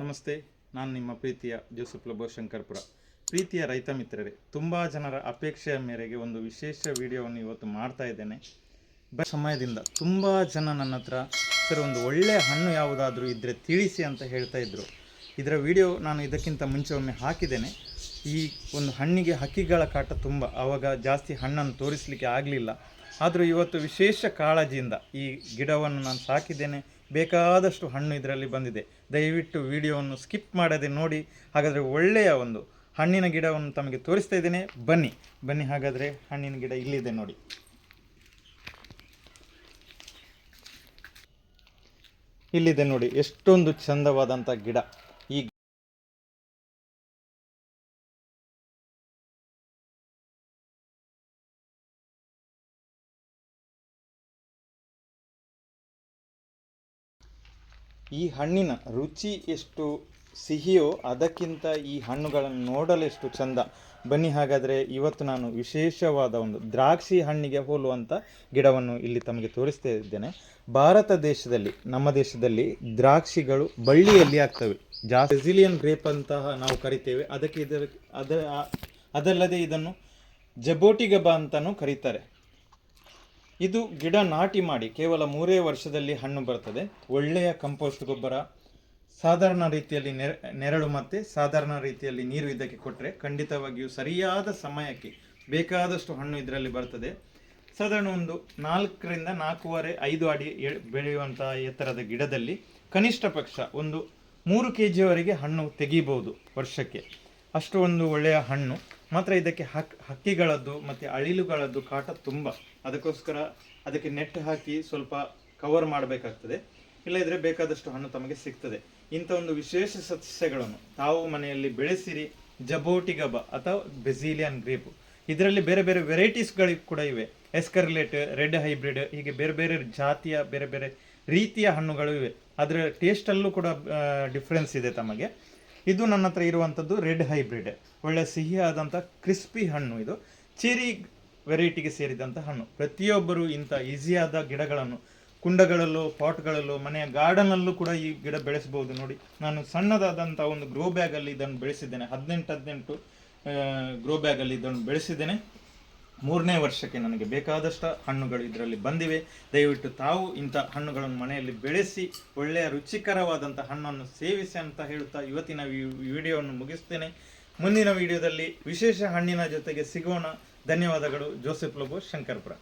ನಮಸ್ತೆ, ನಾನು ನಿಮ್ಮ ಪ್ರೀತಿಯ ಜೋಸೆಫ್ ಲಬೋ ಶಂಕರ್ಪುರ. ಪ್ರೀತಿಯ ರೈತ ಮಿತ್ರರೇ, ತುಂಬ ಜನರ ಅಪೇಕ್ಷೆಯ ಮೇರೆಗೆ ಒಂದು ವಿಶೇಷ ವಿಡಿಯೋವನ್ನು ಇವತ್ತು ಮಾಡ್ತಾ ಇದ್ದೇನೆ. ಬ ಸಮಯದಿಂದ ತುಂಬ ಜನ ನನ್ನ ಹತ್ರ, ಸರ್, ಒಂದು ಒಳ್ಳೆಯ ಹಣ್ಣು ಯಾವುದಾದ್ರೂ ಇದ್ದರೆ ತಿಳಿಸಿ ಅಂತ ಹೇಳ್ತಾ ಇದ್ದರು ಇದರ ವಿಡಿಯೋ ನಾನು ಇದಕ್ಕಿಂತ ಮುಂಚೆ ಒಮ್ಮೆ ಹಾಕಿದ್ದೇನೆ. ಈ ಒಂದು ಹಣ್ಣಿಗೆ ಹಕ್ಕಿಗಳ ಕಾಟ ತುಂಬ ಆವಾಗ ಜಾಸ್ತಿ ಹಣ್ಣನ್ನು ತೋರಿಸಲಿಕ್ಕೆ ಆಗಲಿಲ್ಲ. ಆದರೂ ಇವತ್ತು ವಿಶೇಷ ಕಾಳಜಿಯಿಂದ ಈ ಗಿಡವನ್ನು ನಾನು ಸಾಕಿದ್ದೇನೆ. ಬೇಕಾದಷ್ಟು ಹಣ್ಣು ಇದರಲ್ಲಿ ಬಂದಿದೆ. ದಯವಿಟ್ಟು ವಿಡಿಯೋವನ್ನು ಸ್ಕಿಪ್ ಮಾಡದೆ ನೋಡಿ. ಹಾಗಾದರೆ ಒಳ್ಳೆಯ ಒಂದು ಹಣ್ಣಿನ ಗಿಡವನ್ನು ತಮಗೆ ತೋರಿಸ್ತಾ ಇದ್ದೇನೆ. ಬನ್ನಿ ಬನ್ನಿ ಹಾಗಾದರೆ ಹಣ್ಣಿನ ಗಿಡ ಇಲ್ಲಿದೆ ನೋಡಿ. ಇಲ್ಲಿದೆ ನೋಡಿ, ಎಷ್ಟೊಂದು ಚಂದವಾದಂಥ ಗಿಡ. ಈ ಹಣ್ಣಿನ ರುಚಿ ಎಷ್ಟು ಸಿಹಿಯೋ ಅದಕ್ಕಿಂತ ಈ ಹಣ್ಣುಗಳನ್ನು ನೋಡಲು ಎಷ್ಟು ಚಂದ. ಬನ್ನಿ, ಹಾಗಾದರೆ ಇವತ್ತು ನಾನು ವಿಶೇಷವಾದ ಒಂದು ದ್ರಾಕ್ಷಿ ಹಣ್ಣಿಗೆ ಹೋಲುವಂಥ ಗಿಡವನ್ನು ಇಲ್ಲಿ ತಮಗೆ ತೋರಿಸ್ತಾ ಇದ್ದೇನೆ. ಭಾರತ ದೇಶದಲ್ಲಿ, ನಮ್ಮ ದೇಶದಲ್ಲಿ ದ್ರಾಕ್ಷಿಗಳು ಬಳ್ಳಿಯಲ್ಲಿ ಆಗ್ತವೆ. ಜಾಸ್ತಿ ಬ್ರೆಸಿಲಿಯನ್ ಗ್ರೇಪ್ ಅಂತಹ ನಾವು ಕರಿತೇವೆ. ಅದಕ್ಕೆ ಇದರ ಅದ ಅದಲ್ಲದೆ ಇದನ್ನು ಜಬೋಟಿಗಬ ಅಂತಲೂ ಕರೀತಾರೆ. ಇದು ಗಿಡ ನಾಟಿ ಮಾಡಿ ಕೇವಲ ಮೂರೇ ವರ್ಷದಲ್ಲಿ ಹಣ್ಣು ಬರ್ತದೆ. ಒಳ್ಳೆಯ ಕಂಪೋಸ್ಟ್ ಗೊಬ್ಬರ, ಸಾಧಾರಣ ರೀತಿಯಲ್ಲಿ ನೆರ, ನೆರಳು ಮತ್ತು ಸಾಧಾರಣ ರೀತಿಯಲ್ಲಿ ನೀರು ಇದಕ್ಕೆ ಕೊಟ್ಟರೆ ಖಂಡಿತವಾಗಿಯೂ ಸರಿಯಾದ ಸಮಯಕ್ಕೆ ಬೇಕಾದಷ್ಟು ಹಣ್ಣು ಇದರಲ್ಲಿ ಬರ್ತದೆ. ಸಾಧಾರಣ ಒಂದು ನಾಲ್ಕರಿಂದ ನಾಲ್ಕೂವರೆ, ಐದು ಅಡಿ ಬೆಳೆಯುವಂತಹ ಎತ್ತರದ ಗಿಡದಲ್ಲಿ ಕನಿಷ್ಠ ಪಕ್ಷ ಒಂದು ಮೂರು ಕೆ ಜಿಯವರೆಗೆ ಹಣ್ಣು ತೆಗೀಬಹುದು ವರ್ಷಕ್ಕೆ. ಅಷ್ಟು ಒಂದು ಒಳ್ಳೆಯ ಹಣ್ಣು. ಮಾತ್ರ ಇದಕ್ಕೆ ಹಕ್, ಹಕ್ಕಿಗಳದ್ದು ಮತ್ತು ಅಳಿಲುಗಳದ್ದು ಕಾಟ ತುಂಬ. ಅದಕ್ಕೋಸ್ಕರ ಅದಕ್ಕೆ ನೆಟ್ ಹಾಕಿ ಸ್ವಲ್ಪ ಕವರ್ ಮಾಡಬೇಕಾಗ್ತದೆ. ಇಲ್ಲದಿದ್ದರೆ ಬೇಕಾದಷ್ಟು ಹಣ್ಣು ತಮಗೆ ಸಿಗ್ತದೆ. ಇಂಥ ಒಂದು ವಿಶೇಷ ಸಸ್ಯಗಳನ್ನು ತಾವು ಮನೆಯಲ್ಲಿ ಬೆಳೆಸಿರಿ ಜಬೋಟಿಗಬ ಅಥವಾ ಬೆಸಿಲಿಯನ್ ಗ್ರೇಪು. ಇದರಲ್ಲಿ ಬೇರೆ ಬೇರೆ ವೆರೈಟೀಸ್ಗಳು ಕೂಡ ಇವೆ. ಎಸ್ಕರ್ಲೇಟ್ ರೆಡ್ ಹೈಬ್ರಿಡ್ ಹೀಗೆ ಬೇರೆ ಬೇರೆ ಜಾತಿಯ, ಬೇರೆ ಬೇರೆ ರೀತಿಯ ಹಣ್ಣುಗಳು ಇವೆ. ಅದರ ಟೇಸ್ಟಲ್ಲೂ ಕೂಡ ಡಿಫ್ರೆನ್ಸ್ ಇದೆ ತಮಗೆ. ಇದು ನನ್ನ ಹತ್ರ ಇರುವಂಥದ್ದು ರೆಡ್ ಹೈಬ್ರಿಡ್. ಒಳ್ಳೆ ಸಿಹಿಯಾದಂಥ ಕ್ರಿಸ್ಪಿ ಹಣ್ಣು ಇದು. ಚೆರಿ ವೆರೈಟಿಗೆ ಸೇರಿದಂಥ ಹಣ್ಣು. ಪ್ರತಿಯೊಬ್ಬರು ಇಂಥ ಈಸಿಯಾದ ಗಿಡಗಳನ್ನು, ಕುಂಡಗಳಲ್ಲೂ, ಪಾಟ್ಗಳಲ್ಲೂ, ಮನೆಯ ಗಾರ್ಡನಲ್ಲೂ ಕೂಡ ಈ ಗಿಡ ಬೆಳೆಸಬಹುದು ನೋಡಿ. ನಾನು ಸಣ್ಣದಾದಂಥ ಒಂದು ಗ್ರೋ ಬ್ಯಾಗಲ್ಲಿ ಇದನ್ನು ಬೆಳೆಸಿದ್ದೇನೆ. ಹದಿನೆಂಟು ಹದಿನೆಂಟು ಗ್ರೋ ಬ್ಯಾಗಲ್ಲಿ ಇದನ್ನು ಬೆಳೆಸಿದ್ದೇನೆ. ಮೂರನೇ ವರ್ಷಕ್ಕೆ ನನಗೆ ಬೇಕಾದಷ್ಟು ಹಣ್ಣುಗಳು ಇದರಲ್ಲಿ ಬಂದಿವೆ. ದಯವಿಟ್ಟು ತಾವು ಇಂಥ ಹಣ್ಣುಗಳನ್ನು ಮನೆಯಲ್ಲಿ ಬೆಳೆಸಿ, ಒಳ್ಳೆಯ ರುಚಿಕರವಾದಂಥ ಹಣ್ಣನ್ನು ಸೇವಿಸಿ ಅಂತ ಹೇಳುತ್ತಾ ಇವತ್ತಿನ ವಿಡಿಯೋವನ್ನು ಮುಗಿಸ್ತೇನೆ. ಮುಂದಿನ ವಿಡಿಯೋದಲ್ಲಿ ವಿಶೇಷ ಹಣ್ಣಿನ ಜೊತೆಗೆ ಸಿಗೋಣ. ಧನ್ಯವಾದಗಳು. ಜೋಸೆಫ್ ಲಭು ಶಂಕರ್ಪುರ.